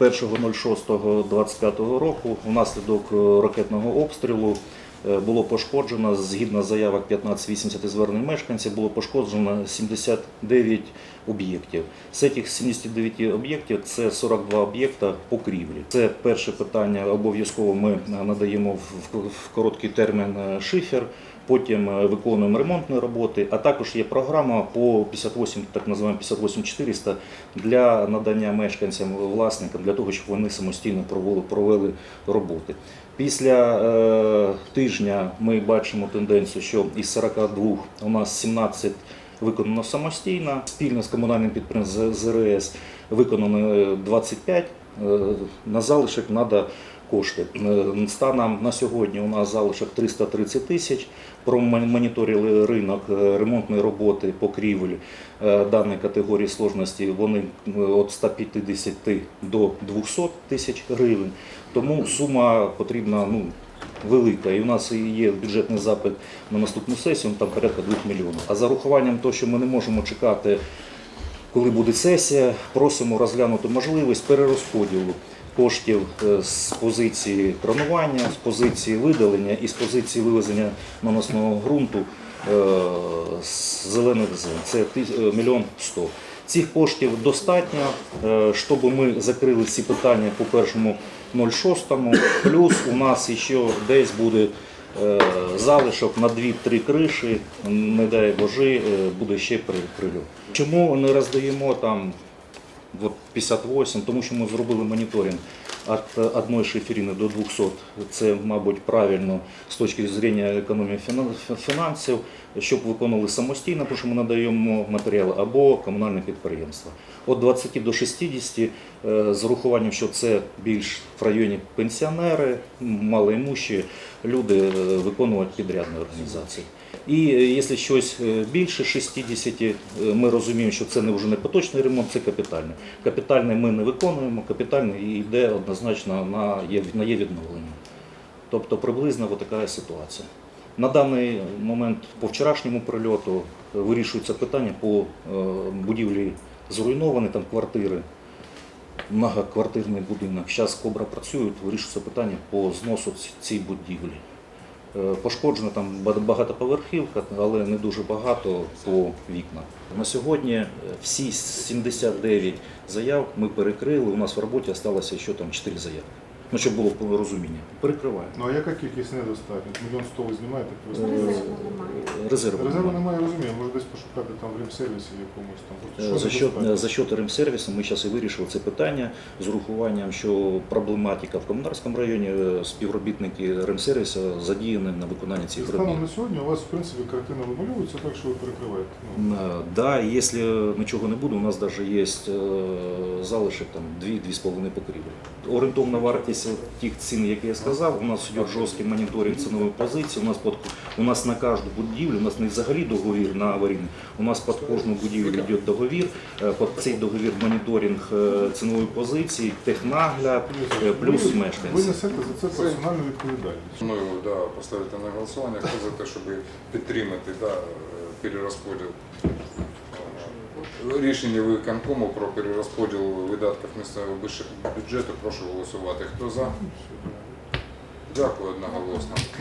1.06.25 року внаслідок е, ракетного обстрілу е, було пошкоджено, згідно заявок 1580 і звернень мешканців, було пошкоджено 79 об'єктів. З цих 79 об'єктів це 42 об'єкта покрівлі. Це перше питання. Обов'язково ми надаємо в короткий термін е, шифер. Потім е, виконуємо ремонтні роботи, а також є програма по 58, так називаємо 58400 для надання мешканцям, власникам, для того, щоб вони самостійно провели, провели роботи. Після е, тижня ми бачимо тенденцію, що із 42 у нас 17 виконано самостійно, спільно з комунальним підприємством ЗРС виконано е, 25, е, на залишок треба кошти. Е, Станом на сьогодні у нас залишок 330 тисяч. Промоніторили ринок е, ремонтної роботи покрівель даної категорії сложності. Вони е, від 150 до 200 тисяч гривень. Тому сума потрібна ну, велика. І у нас є бюджетний запит на наступну сесію, там порядка 2 мільйонів. А за рахуванням того, що ми не можемо чекати коли буде сесія, просимо розглянути можливість перерозподілу коштів е, з позиції кронування, з позиції видалення і з позиції вивезення наносного ґрунту е, з зелених земель. Це е, мільйон сто. Цих коштів достатньо, щоб ми закрили ці питання по першому 06, плюс у нас ще десь буде залишок на 2-3 криші, не дай Боже, е, буде ще при- прильот. Чому не роздаємо там 58? Тому що ми зробили моніторинг від одної шиферини до 200. Це, мабуть, правильно з точки зору економії фінансів, щоб виконували самостійно, тому що ми надаємо матеріали, або комунальне підприємство. Від 20 до 60 е, з урахуванням, що це більш в районі пенсіонери, малоімущі люди е, виконувати підрядні організації. І е, якщо щось е, більше 60, е, ми розуміємо, що це не вже не поточний ремонт, це капітальний. Капітальний ми не виконуємо, капітальний йде однозначно на є, на є відновлення. Тобто приблизно така ситуація. На даний момент по вчорашньому прильоту вирішується питання по будівлі зруйновані, там квартири, многоквартирний будинок. Зараз Кобра працюють, вирішується питання по зносу цієї будівлі. Пошкоджено Пошкоджена там багатоповерхівка, але не дуже багато по вікнам. На сьогодні е, всі 79 заяв ми перекрили. У нас в роботі залишилося ще там 4 заяви. Ну, щоб було розуміння. Перекриваємо. Ну а яка кількість недостатньо? Мільйон сто ви знімаєте? Е, знаєте? Резерву. Резерву немає. немає, розумію. Може десь пошукати там в ремсервісі якомусь там. Е, що За счет, за счет ремсервісу ми зараз і вирішили це питання з урахуванням, що проблематика в Комунарському районі е, співробітники ремсервісу задіяні на виконанні цих робіт. Станом на сьогодні у вас в принципі картина вималюється так, що ви перекриваєте. Ну, Е, Да, якщо нічого не буде, у нас навіть є е, залишок там 2-2,5 покрівлі. Орієнтовна вартість тих цін, які я сказав, у нас йде жорсткий моніторинг цінової позиції. У нас під, у нас на кожну будівлю, у нас не взагалі договір на аварійний, у нас під кожну будівлю йде договір. Е, Під цей договір моніторинг е, цінової позиції, технагляд, е, плюс ви, ви несете за це персональну відповідальність. Мною да, поставити на голосування, хто за те, щоб підтримати да, перерозподіл рішення виконкому про перерозподіл видатків місцевого бюджету. Прошу голосувати. Хто за? Дякую одноголосно.